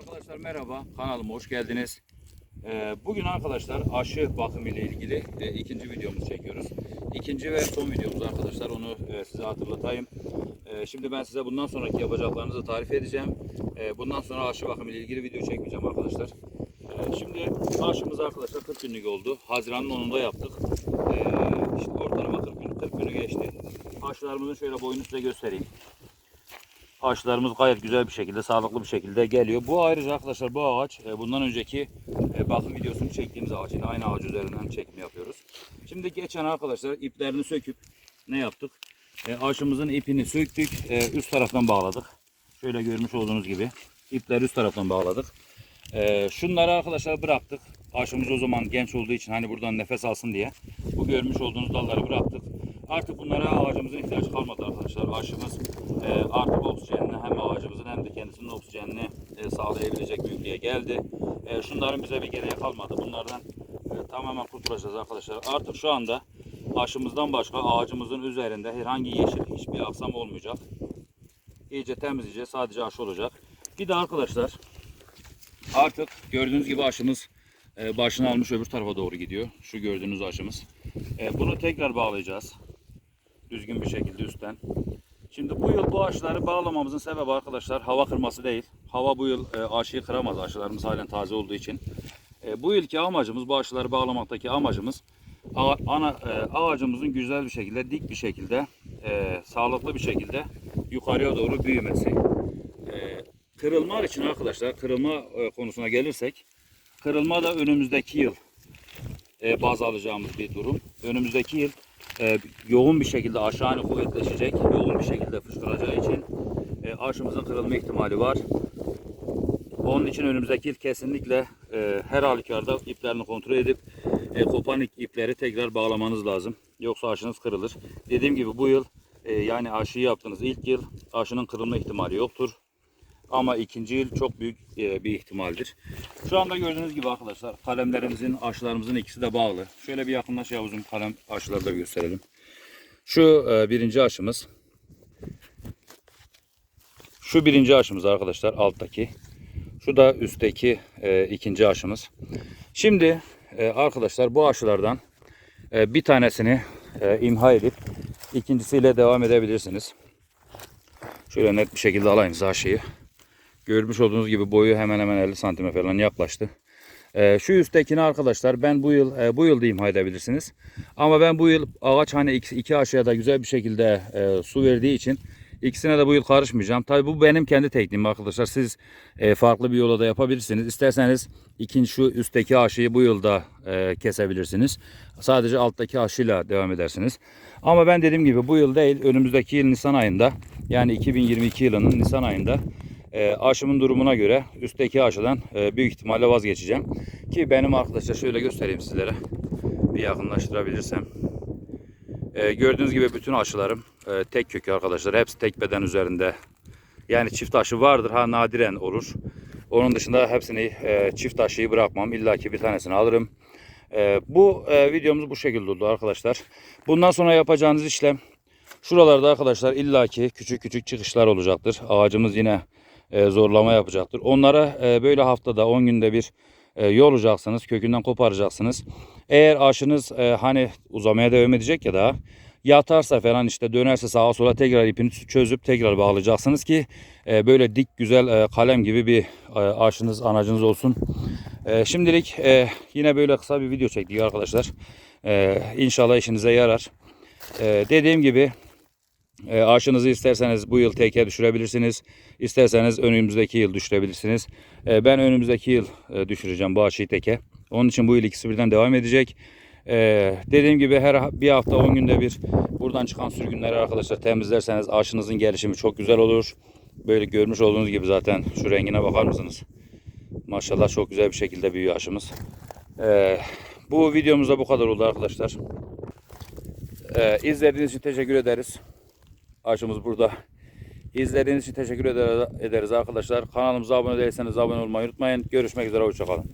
Arkadaşlar merhaba, kanalıma hoş geldiniz. Ee, bugün arkadaşlar aşı bakımı ile ilgili e, ikinci videomuzu çekiyoruz. İkinci ve son videomuz arkadaşlar, onu e, size hatırlatayım. E, şimdi ben size bundan sonraki yapacaklarınızı tarif edeceğim. Bundan sonra aşı bakımı ile ilgili video çekmeyeceğim arkadaşlar. Şimdi aşımız arkadaşlar 40 günlük oldu. Haziran'ın 10'unda yaptık. İşte ortalama 40 gün, 40 günü geçti. Aşılarımızın şöyle boyunu size göstereyim. Ağaçlarımız gayet güzel bir şekilde, sağlıklı bir şekilde geliyor. Bu ayrıca arkadaşlar bu ağaç e, bundan önceki e, bakım videosunu çektiğimiz ağaç. Yine aynı ağaç üzerinden çekim yapıyoruz. Şimdi geçen arkadaşlar iplerini söküp ne yaptık? E, ağaçımızın ipini söktük, e, üst taraftan bağladık. Şöyle görmüş olduğunuz gibi ipleri üst taraftan bağladık. Şunları arkadaşlar bıraktık. Ağaçımız o zaman genç olduğu için hani buradan nefes alsın diye bu görmüş olduğunuz dalları bıraktık. Artık bunlara ağacımızın ihtiyacı kalmadı arkadaşlar. Ağaçımız e, artık oksijenini hem ağacımızın hem de kendisinin oksijenini e, sağlayabilecek büyüklüğe geldi. E, şunların bize bir gereği kalmadı. Bunlardan e, tamamen kurtulacağız arkadaşlar. Artık şu anda ağaçımızdan başka ağacımızın üzerinde herhangi yeşil hiçbir aksam olmayacak. İyice temizleyeceğiz. Sadece aşı olacak. Bir de arkadaşlar artık gördüğünüz gibi aşımız e, başını almış öbür tarafa doğru gidiyor. Şu gördüğünüz aşımız. E, bunu tekrar bağlayacağız. Düzgün bir şekilde üstten. Şimdi bu yıl bu aşıları bağlamamızın sebebi arkadaşlar hava kırması değil. Hava bu yıl e, aşıyı kıramaz. Aşılarımız halen taze olduğu için. E, bu yılki amacımız, bu aşıları bağlamaktaki amacımız ağa- ana e, ağacımızın güzel bir şekilde, dik bir şekilde, e, sağlıklı bir şekilde yukarıya doğru büyümesi. E, kırılma için arkadaşlar, kırılma e, konusuna gelirsek, kırılma da önümüzdeki yıl e, baz alacağımız bir durum. Önümüzdeki yıl e, yoğun bir şekilde aşağını kuvvetleşecek, yoğun bir şekilde fışkıracağı için e, aşımızın kırılma ihtimali var. Onun için önümüzdeki yıl kesinlikle e, her halükarda iplerini kontrol edip e, kopan ipleri tekrar bağlamanız lazım. Yoksa aşınız kırılır. Dediğim gibi bu yıl e, yani aşıyı yaptığınız ilk yıl aşının kırılma ihtimali yoktur. Ama ikinci yıl çok büyük e, bir ihtimaldir. Şu anda gördüğünüz gibi arkadaşlar kalemlerimizin, aşılarımızın ikisi de bağlı. Şöyle bir yakınlaş Yavuz'un kalem aşıları da gösterelim. Şu e, birinci aşımız. Şu birinci aşımız arkadaşlar alttaki. Şu da üstteki e, ikinci aşımız. Şimdi e, arkadaşlar bu aşılardan e, bir tanesini e, imha edip ikincisiyle devam edebilirsiniz. Şöyle net bir şekilde alayım size aşıyı. Görmüş olduğunuz gibi boyu hemen hemen 50 santime falan yaklaştı. Ee, şu üsttekini arkadaşlar ben bu yıl e, bu yıl imha edebilirsiniz. Ama ben bu yıl ağaç hani iki, iki aşağıya da güzel bir şekilde e, su verdiği için ikisine de bu yıl karışmayacağım. Tabii bu benim kendi tekniğim arkadaşlar. Siz e, farklı bir yola da yapabilirsiniz. İsterseniz ikinci şu üstteki aşıyı bu yılda e, kesebilirsiniz. Sadece alttaki aşıyla devam edersiniz. Ama ben dediğim gibi bu yıl değil önümüzdeki yıl Nisan ayında yani 2022 yılının Nisan ayında e, aşımın durumuna göre üstteki aşıdan e, büyük ihtimalle vazgeçeceğim. Ki benim arkadaşlar şöyle göstereyim sizlere. Bir yakınlaştırabilirsem. E, gördüğünüz gibi bütün aşılarım e, tek kökü arkadaşlar. Hepsi tek beden üzerinde. Yani çift aşı vardır ha nadiren olur. Onun dışında hepsini e, çift aşıyı bırakmam. İlla ki bir tanesini alırım. E, bu e, videomuz bu şekilde oldu arkadaşlar. Bundan sonra yapacağınız işlem şuralarda arkadaşlar illaki küçük küçük çıkışlar olacaktır. Ağacımız yine zorlama yapacaktır. Onlara e, böyle haftada 10 günde bir e, yolacaksınız. Kökünden koparacaksınız. Eğer aşınız e, hani uzamaya devam edecek ya da yatarsa falan işte dönerse sağa sola tekrar ipini çözüp tekrar bağlayacaksınız ki e, böyle dik güzel e, kalem gibi bir e, aşınız anacınız olsun. E, şimdilik e, yine böyle kısa bir video çektik arkadaşlar. E, inşallah işinize yarar. E, dediğim gibi e, aşınızı isterseniz bu yıl teke düşürebilirsiniz. İsterseniz önümüzdeki yıl düşürebilirsiniz. E, ben önümüzdeki yıl e, düşüreceğim bu aşıyı teke. Onun için bu yıl ikisi birden devam edecek. E, dediğim gibi her bir hafta 10 günde bir buradan çıkan sürgünleri arkadaşlar temizlerseniz aşınızın gelişimi çok güzel olur. Böyle görmüş olduğunuz gibi zaten şu rengine bakar mısınız? Maşallah çok güzel bir şekilde büyüyor aşımız. E, bu videomuzda bu kadar oldu arkadaşlar. E, izlediğiniz için teşekkür ederiz. Aşımız burada. İzlediğiniz için teşekkür eder- ederiz arkadaşlar. Kanalımıza abone değilseniz abone olmayı unutmayın. Görüşmek üzere. Hoşçakalın.